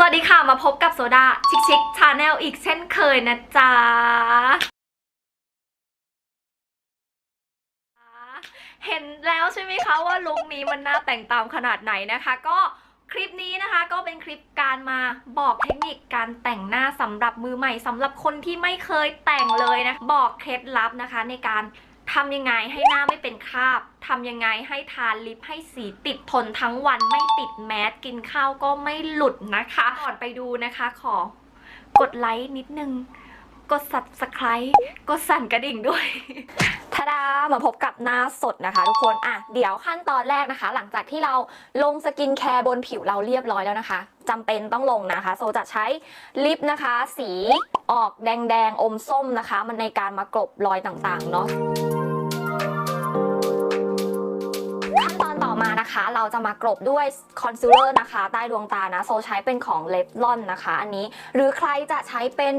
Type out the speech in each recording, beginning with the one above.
สวัสดีค่ะ มาพบกับโซดาชิคชิคชาแนลอีกเช่นเคยนะจ๊ะ เห็นแล้วใช่ไหมคะว่าลุคนี้มันน่าแต่งตามขนาดไหนนะคะ ก็คลิปนี้นะคะก็เป็นคลิปการมาบอกเทคนิคการแต่งหน้าสำหรับมือใหม่สำหรับคนที่ไม่เคยแต่งเลยนะ บอกเคล็ดลับนะคะในการ ทำยังไงให้หน้าไม่เป็นคราบทำยังไงให้ทาลิปให้สีติดทนทั้งวันไม่ติดแมสกินข้าวก็ไม่หลุดนะคะก่อนไปดูนะคะ ขอกดไลค์นิดนึง กด subscribe กดสั่นกระดิ่งด้วยทาดามาพบกับหน้าสดนะคะ ทุกคนอะเดี๋ยวขั้นตอนแรกนะคะ หลังจากที่เราลงสกินแคร์บนผิวเราเรียบร้อยแล้วนะคะจำเป็นต้องลงนะคะ โซจะใช้ลิปนะคะ สีออกแดงๆ อมส้มนะคะ มันในการมากลบรอยต่างๆ เนาะ นะคะ เราจะมากรบด้วยคอนซีลเลอร์นะคะ ใต้ดวงตานะ โซใช้เป็นของเลฟลอนนะคะ อันนี้ หรือใครจะใช้เป็น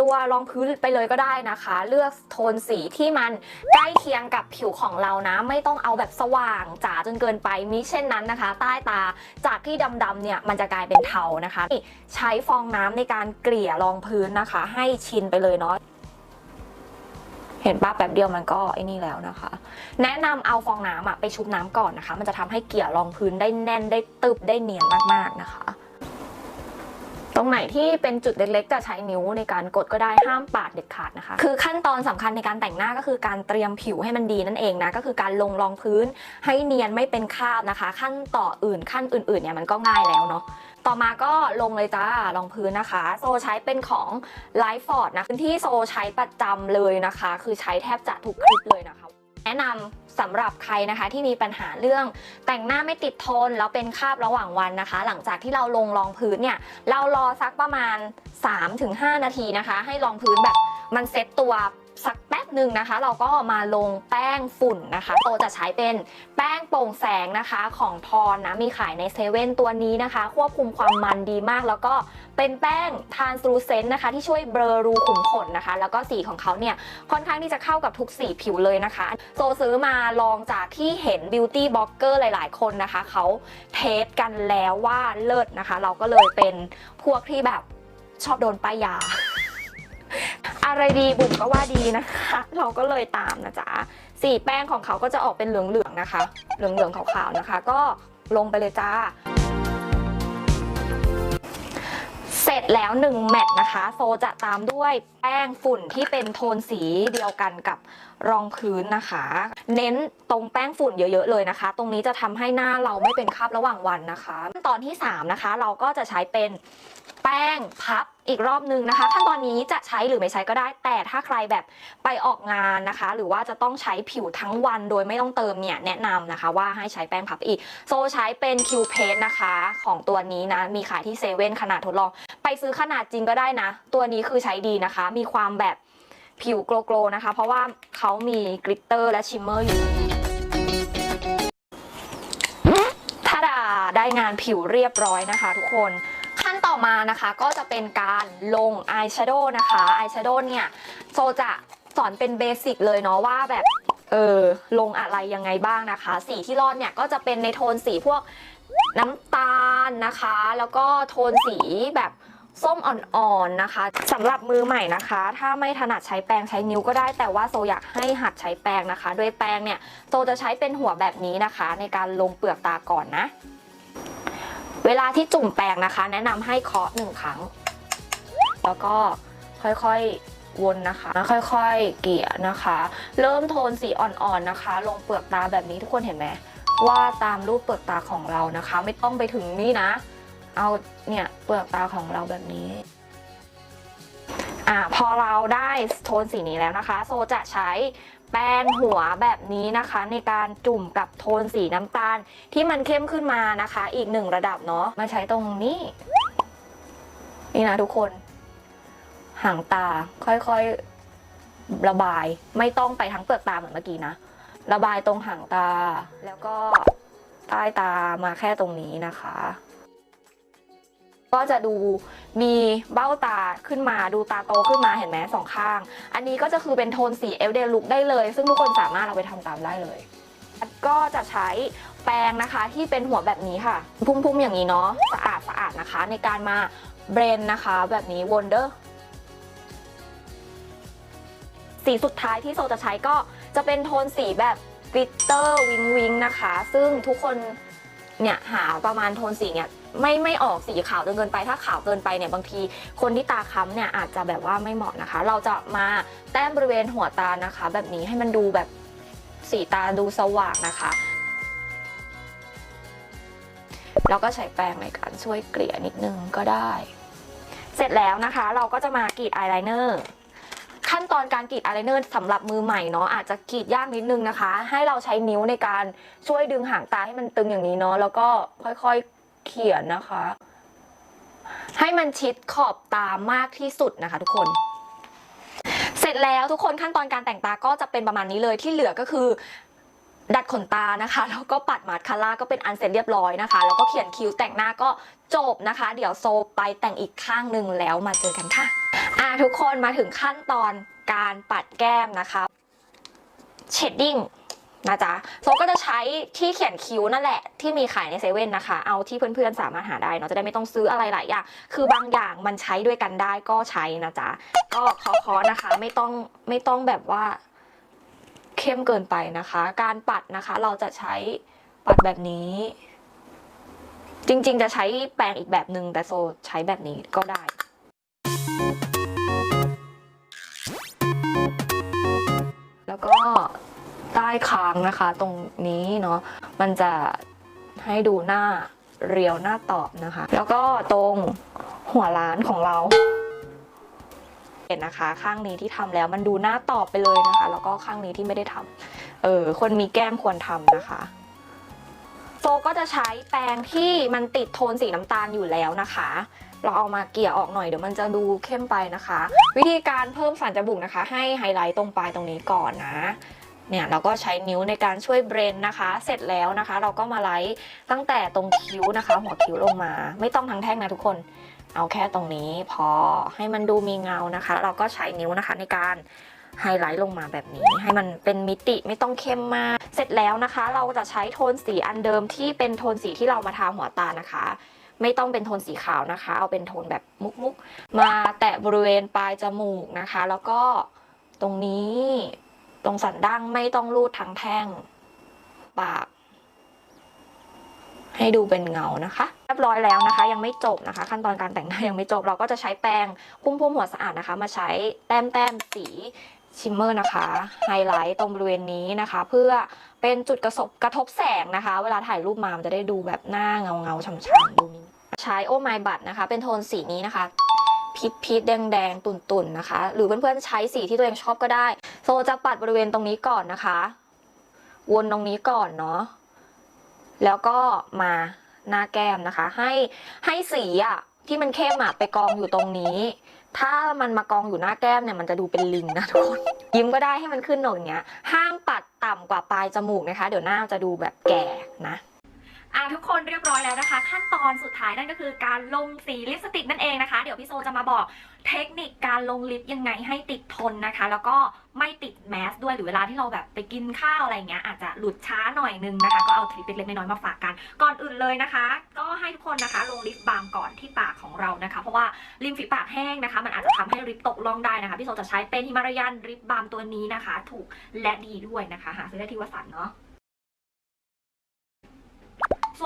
ตัวรองพื้นไปเลยก็ได้นะคะ เลือกโทนสีที่มันใกล้เคียงกับผิวของเรานะ ไม่ต้องเอาแบบสว่างจ๋าจนเกินไปมิเช่นนั้นนะคะ ใต้ตาจากที่ดำๆเนี่ยมันจะกลายเป็นเทานะคะใช้ฟองน้ำในการเกลี่ยรองพื้นนะคะ ให้ชินไปเลยเนาะ เห็นป้าแป๊บเดียวมันก็ไอ้นี่แล้วนะคะ แนะนำเอาฟองน้ำอะไปชุบน้ำก่อนนะคะ มันจะทำให้เกลี่ยรองพื้นได้แน่นได้ตึบได้เนียนมากๆนะคะตรงไหนที่เป็นจุดเล็กๆ จะใช้นิ้วในการกดก็ได้ห้ามปาดเด็ดขาดนะคะ คือขั้นตอนสำคัญในการแต่งหน้าก็คือการเตรียมผิวให้มันดีนั่นเองนะก็คือการลงรองพื้นให้เนียนไม่เป็นคราบนะคะ ขั้นต่ออื่นขั้นอื่นๆเนี่ยมันก็ง่ายแล้วเนาะ ต่อมาก็ลงเลยจ้ารองพื้นนะคะ โซใช้เป็นของไลฟ์ฟอร์ดนะพื้นที่โซใช้ประจำเลยนะคะ คือใช้แทบจะทุกคลิปเลยนะคะ แนะนำสำหรับใครนะคะที่มีปัญหาเรื่องแต่งหน้าไม่ติดทน แล้วเป็นคราบระหว่างวันนะคะ หลังจากที่เราลงรองพื้นเนี่ยเรารอสักประมาณ 3-5 นาทีนะคะ ให้รองพื้นแบบมันเซ็ตตัวสัก บหนึ่งนะคะ เราก็มาลงแป้งฝุ่นนะคะ โตจะใช้เป็นแป้งโปร่งแสงนะคะของพรนะมีขายในเซเว่นตัวนี้นะคะ ควบคุมความมันดีมาก แล้วก็เป็นแป้งทาน r ูเซนนะคะ ที่ช่วยเบลอรูขุมขนนะคะ แล้วก็สีของเขาเนี่ยค่อนข้างที่จะเข้ากับทุกสีผิวเลยนะคะ โซซื้อมาลองจากที่เห็นบิวตี้บล็อกเกอร์หลาย ๆ คนนะคะเขาเทสกันแล้วว่าเลิศนะคะ เราก็เลยเป็นพวกที่แบบชอบโดนป้ายยา อะไรดีบุ๋มก็ว่าดีนะคะ เราก็เลยตามนะจ๊ะสีแป้งของเขาก็จะออกเป็นเหลืองๆนะคะ เหลืองๆขาวๆนะคะ ก็ลงไปเลยจ้า เสร็จแล้ว 1 แมตช์นะคะ โซจะตามด้วยแป้งฝุ่นที่เป็นโทนสีเดียวกันกับรองพื้นนะคะ เน้นตรงแป้งฝุ่นเยอะๆเลยนะคะ ตรงนี้จะทำให้หน้าเราไม่เป็นคราบระหว่างวันนะคะขั้นตอนที่ 3 นะคะ เราก็จะใช้เป็นแป้งพับอีกรอบนึงนะคะขั้นตอนนี้จะใช้หรือไม่ใช้ก็ได้ แต่ถ้าใครแบบไปออกงานนะคะ หรือว่าจะต้องใช้ผิวทั้งวันโดยไม่ต้องเติมเนี่ยแนะนำนะคะว่าให้ใช้แป้งพับอีก โซใช้เป็นคิวเพสนะคะของตัวนี้นะ มีขายที่เซเว่นขนาดทดลอง ไปซื้อขนาดจริงก็ได้นะ ตัวนี้คือใช้ดีนะคะ มีความแบบ ผิวโกลๆนะคะ เพราะว่าเขามีกลิตเตอร์และชิมเมอร์อยู่ถ้าดาได้งานผิวเรียบร้อยนะคะทุกคนขั้นต่อมานะคะก็จะเป็นการลงอายแชโดว์นะคะอายแชโดว์เนี่ยโซจะสอนเป็นเบสิกเลยเนาะว่าแบบเออลงอะไรยังไงบ้างนะคะ สีที่รอดเนี่ยก็จะเป็นในโทนสีพวกน้ำตาลนะคะ แล้วก็โทนสีแบบ ส้มอ่อนๆนะคะสำหรับมือใหม่นะคะ ถ้าไม่ถนัดใช้แปรงใช้นิ้วก็ได้ แต่ว่าโซอยากให้หัดใช้แปรงนะคะด้วยแปรงเนี่ยโซจะใช้เป็นหัวแบบนี้นะคะ ในการลงเปลือกตาก่อนนะ เวลาที่จุ่มแปรงนะคะ แนะนำให้เคาะหนึ่งครั้ง แล้วก็ค่อยๆวนนะคะ ค่อยๆเกลี่ยนะคะ เริ่มโทนสีอ่อนๆนะคะ ลงเปลือกตาแบบนี้ทุกคนเห็นไหมว่าตามรูปเปลือกตาของเรานะคะ ไม่ต้องไปถึงนี่นะ เอาเนี่ยเปลือกตาของเราแบบนี้อ่าพอเราได้โทนสีนี้แล้วนะคะ โซจะใช้แป้งหัวแบบนี้นะคะ ในการจุ่มกับโทนสีน้ำตาลที่มันเข้มขึ้นมานะคะ อีกหนึ่งระดับเนาะมาใช้ตรงนี้ นี่นะทุกคนหางตาค่อยๆระบายไม่ต้องไปทั้งเปลือกตาเหมือนเมื่อกี้นะ ระบายตรงหางตาแล้วก็ใต้ตามาแค่ตรงนี้นะคะ ก็จะดูมีเบ้าตาขึ้นมาดูตาโตขึ้นมาเห็นไหมสองข้าง อันนี้ก็จะคือเป็นโทนสีเอลเดลุกได้เลย ซึ่งทุกคนสามารถเอาไปทำตามได้เลย ก็จะใช้แปรงนะคะที่เป็นหัวแบบนี้ค่ะ พุ่มๆอย่างนี้เนาะสะอาดสะอาดนะคะ ในการมาเบรนนะคะ แบบนี้ Wonder สีสุดท้ายที่โซจะใช้ก็จะเป็นโทนสีแบบกลิตเตอร์วิงวิงนะคะ ซึ่งทุกคน เนี่ยหาประมาณโทนสีเนี่ยไม่ไม่ออกสีขาวจนเกินไปถ้าขาวเกินไปเนี่ยบางทีคนที่ตาค้ำเนี่ยอาจจะแบบว่าไม่เหมาะนะคะ เราจะมาแต้มบริเวณหัวตานะคะ แบบนี้ให้มันดูแบบสีตาดูสว่างนะคะ แล้วก็ใช้แปรงในการช่วยเกลี่ยนิดนึงก็ได้ เสร็จแล้วนะคะ เราก็จะมากรีดอายไลเนอร์ ขั้นตอนการกรีดอายไลเนอร์สำหรับมือใหม่เนาะอาจจะกรีดยากนิดนึงนะคะ ให้เราใช้นิ้วในการช่วยดึงหางตาให้มันตึงอย่างนี้เนาะแล้วก็ค่อยๆเขียนนะคะ ให้มันชิดขอบตามากที่สุดนะคะทุกคนเสร็จแล้วทุกคนขั้นตอนการแต่งตาก็จะเป็นประมาณนี้เลยที่เหลือก็คือ ดัดขนตานะคะ แล้วก็ปัดมาสคาร่าก็เป็นอันเสร็จเรียบร้อยนะคะ แล้วก็เขียนคิ้วแต่งหน้าก็จบนะคะ เดี๋ยวโซไปแต่งอีกข้างหนึ่งแล้วมาเจอกันค่ะ อะทุกคนมาถึงขั้นตอนการปัดแก้มนะคะเชดดิ้งนะจ๊ะโซก็จะใช้ที่เขียนคิ้วนั่นแหละที่มีขายในเซเว่นนะคะ เอาที่เพื่อนๆสามารถหาได้เนาะจะได้ไม่ต้องซื้ออะไรหลายอย่าง คือบางอย่างมันใช้ด้วยกันได้ก็ใช้นะจ๊ะ ก็เคาะๆนะคะไม่ต้องไม่ต้องแบบว่าเข้มเกินไปนะคะ การปัดนะคะ เราจะใช้ปัดแบบนี้ จริงๆจะใช้แปรงอีกแบบหนึ่งแต่โซใช้แบบนี้ก็ได้ แล้วก็ใต้คางนะคะ ตรงนี้เนาะมันจะให้ดูหน้าเรียวหน้าตอบนะคะ แล้วก็ตรงหัวล้านของเราเห็นนะคะ ข้างนี้ที่ทำแล้วมันดูหน้าตอบไปเลยนะคะ แล้วก็ข้างนี้ที่ไม่ได้ทำเออคนมีแก้มควรทำนะคะโซก็จะใช้แปรงที่มันติดโทนสีน้ำตาลอยู่แล้วนะคะ เราเอามาเกลี่ยออกหน่อยเดี๋ยวมันจะดูเข้มไปนะคะ วิธีการเพิ่มสันจมูกนะคะ ให้ไฮไลท์ตรงปลายตรงนี้ก่อนนะเนี่ยเราก็ใช้นิ้วในการช่วยเบรนนะคะ เสร็จแล้วนะคะ เราก็มาไลท์ตั้งแต่ตรงคิ้วนะคะ หัวคิ้วลงมา ไม่ต้องทั้งแท่งนะทุกคน เอาแค่ตรงนี้พอให้มันดูมีเงานะคะ เราก็ใช้นิ้วนะคะในการไฮไลท์ลงมาแบบนี้ ให้มันเป็นมิติไม่ต้องเข้มมาก เสร็จแล้วนะคะ เราจะใช้โทนสีอันเดิมที่เป็นโทนสีที่เรามาทาหัวตานะคะ ไม่ต้องเป็นโทนสีขาวนะคะ เอาเป็นโทนแบบมุกๆ มาแตะบริเวณปลายจมูกนะคะ แล้วก็ตรงนี้ตรงสันดั้งไม่ต้องรูดทั้งแท่งปาก ให้ดูเป็นเงานะคะเรียบร้อยแล้วนะคะ ยังไม่จบนะคะ ขั้นตอนการแต่งหน้ายังไม่จบ เราก็จะใช้แปรงพุ่มพุ่มหัวสะอาดนะคะ มาใช้แต้มแต้มสีชิมเมอร์นะคะไฮไลท์ตรงบริเวณนี้นะคะ เพื่อเป็นจุดกระทบกระทบแสงนะคะ เวลาถ่ายรูปมามันจะได้ดูแบบหน้าเงาเงาๆฉ่ำๆดูนี้ ใช้โอไมบัตนะคะ เป็นโทนสีนี้นะคะพีชพีชแดงแดงตุ่นตุ่นนะคะ หรือเพื่อนๆใช้สีที่ตัวเองชอบก็ได้ โซจะปัดบริเวณตรงนี้ก่อนนะคะ วนตรงนี้ก่อนเนาะแล้วก็มาหน้าแก้มนะคะ ให้ให้สีอะที่มันเข้มอะไปกองอยู่ตรงนี้ ถ้ามันมากองอยู่หน้าแก้มเนี่ยมันจะดูเป็นลิงนะทุกคนยิ้มก็ได้ให้มันขึ้นหนกอย่างเงี้ยห้ามปัดต่ำกว่าปลายจมูกนะคะ เดี๋ยวหน้าจะดูแบบแก่นะ อะทุกคนเรียบร้อยแล้วนะคะ ขั้นตอนสุดท้ายนั่นก็คือการลงสีลิปสติกนั่นเองนะคะ เดี๋ยวพี่โซจะมาบอกเทคนิคการลงลิปยังไงให้ติดทนนะคะ แล้วก็ไม่ติดแมสด้วยหรือเวลาที่เราแบบไปกินข้าวอะไรเงี้ยอาจจะหลุดช้าหน่อยนึงนะคะ ก็เอาทริปเล็กๆน้อยๆมาฝากกัน ก่อนอื่นเลยนะคะ ก็ให้ทุกคนนะคะลงลิปบาล์มก่อนที่ปากของเรานะคะ เพราะว่าริมฝีปากแห้งนะคะ มันอาจจะทำให้ลิปตกล่องได้นะคะพี่โซจะใช้เป็นฮิมารายันลิปบาล์มตัวนี้นะคะ ถูกและดีด้วยนะคะ หาซื้อได้ที่วสันต์เนาะ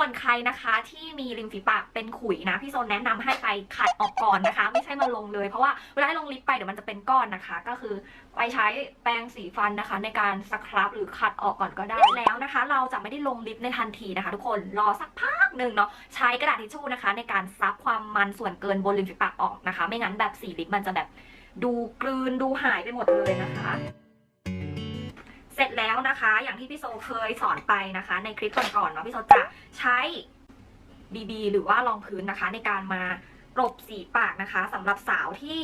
ส่วนใครนะคะที่มีริมฝีปากเป็นขุยนะพี่โซนแนะนำให้ไปขัดออกก่อนนะคะ ไม่ใช่มาลงเลย เพราะว่าเวลาลงลิปไปเดี๋ยวมันจะเป็นก้อนนะคะ ก็คือไปใช้แปรงสีฟันนะคะ ในการสครับหรือขัดออกก่อนก็ได้แล้วนะคะ เราจะไม่ได้ลงลิปในทันทีนะคะ ทุกคนรอสักพักหนึ่งเนาะใช้กระดาษทิชชู่นะคะ ในการซับความมันส่วนเกินบนริมฝีปากออกนะคะ ไม่งั้นแบบสีลิปมันจะแบบดูกลืนดูหายไปหมดเลยนะคะ ร็จแล้วนะคะ อย่างที่พี่โซเคยสอนไปนะคะ ในคลิปก่อนๆเนาะพี่โซจะใช้ BB หรือว่ารองพื้นนะคะ ในการมากรบสีปากนะคะสำหรับสาวที่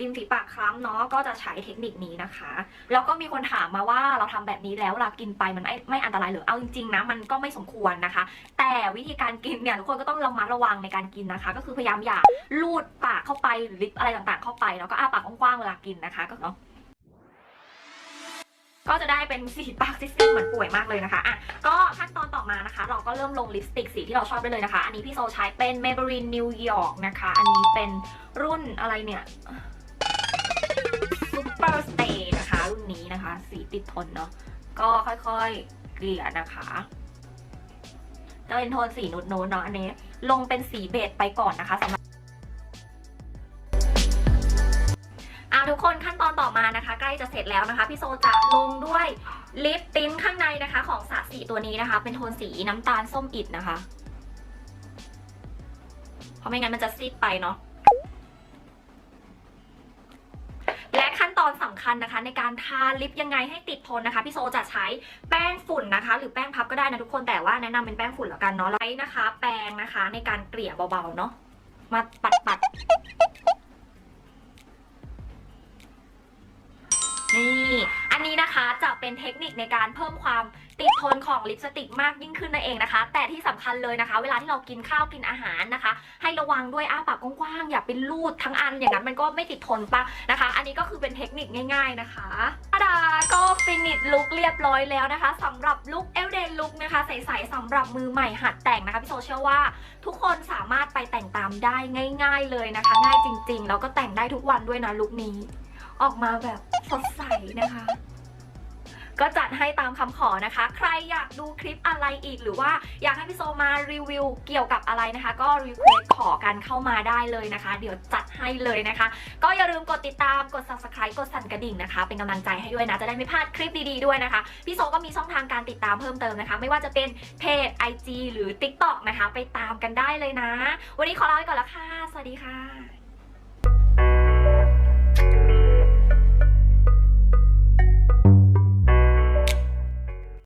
ริมฝีปากคล้ำเนาะก็จะใช้เทคนิคนี้นะคะ แล้วก็มีคนถามมาว่าเราทำแบบนี้แล้วเวลากินไปมันไม่ไม่อันตรายหรือเอาจริงๆนะมันก็ไม่สมควรนะคะ แต่วิธีการกินเนี่ยทุกคนก็ต้องระมัดระวังในการกินนะคะ ก็คือพยายามอย่าลูดปากเข้าไปหรือลิปอะไรต่างๆ เข้าไปแล้วก็อ้าปากกว้างๆเวลากินนะคะก็เนาะ ก็จะได้เป็นสีปากซิสๆเหมือนป่วยมากเลยนะคะอะก็ขั้นตอนต่อมานะคะ เราก็เริ่มลงลิปสติกสีที่เราชอบได้เลยนะคะ อันนี้พี่โซใช้เป็น Maybelline New York นะคะ อันนี้เป็นรุ่นอะไรเนี่ย Super Stay นะคะ รุ่นนี้นะคะ สีติดทนเนาะก็ค่อยๆเกลี่ยนะคะจะเป็นโทนสีนุดๆเนาะอันนี้ ลงเป็นสีเบจไปก่อนนะคะสำหรับ จะเสร็จแล้วนะคะ พี่โซจะลงด้วยลิปติ้นข้างในนะคะของสาสีตัวนี้นะคะ เป็นโทนสีน้ำตาลส้มอิดนะคะ เพราะไม่งั้นมันจะซีดไปเนาะและขั้นตอนสำคัญนะคะในการทาลิปยังไงให้ติดทนนะคะ พี่โซจะใช้แป้งฝุ่นนะคะ หรือแป้งพับก็ได้นะทุกคนแต่ว่าแนะนำเป็นแป้งฝุ่นแล้วกันเนาะไว้นะคะ แปรงนะคะในการเกลี่ยเบาๆเนาะมาปัดปัด คนิคในการเพิ่มความติดทนของลิปสติกมากยิ่งขึ้นนั่นเองนะคะ แต่ที่สำคัญเลยนะคะ เวลาที่เรากินข้าวกินอาหารนะคะ ให้ระวังด้วยอ้าปากกว้างๆอย่าเป็นลูดทั้งอันอย่างนั้นมันก็ไม่ติดทนปะนะคะ อันนี้ก็คือเป็นเทคนิคง่าย ๆนะคะตาดาก็ฟินิชลุคเรียบร้อยแล้วนะคะสำหรับลุคเอลเดนลุคนะคะใสๆสำหรับมือใหม่หัดแต่งนะคะพี่โซเชื่อว่า ทุกคนสามารถไปแต่งตามได้ง่าย ๆเลยนะคะ ง่ายจริงๆแล้วก็แต่งได้ทุกวันด้วยนะลุคนี้ ออกมาแบบสดใสนะคะ ก็จัดให้ตามคำขอนะคะ ใครอยากดูคลิปอะไรอีกหรือว่าอยากให้พี่โซมารีวิวเกี่ยวกับอะไรนะคะ ก็รีเควสขอกันเข้ามาได้เลยนะคะ เดี๋ยวจัดให้เลยนะคะ ก็อย่าลืมกดติดตามกด subscribe กดสั่นกระดิ่งนะคะ เป็นกำลังใจให้ด้วยนะ จะได้ไม่พลาดคลิปดีๆด้วยนะคะ พี่โซก็มีช่องทางการติดตามเพิ่มเติมนะคะ ไม่ว่าจะเป็นเพจ IG หรือ TikTok นะคะ ไปตามกันได้เลยนะ วันนี้ขอลาไปก่อนละค่ะ สวัสดีค่ะ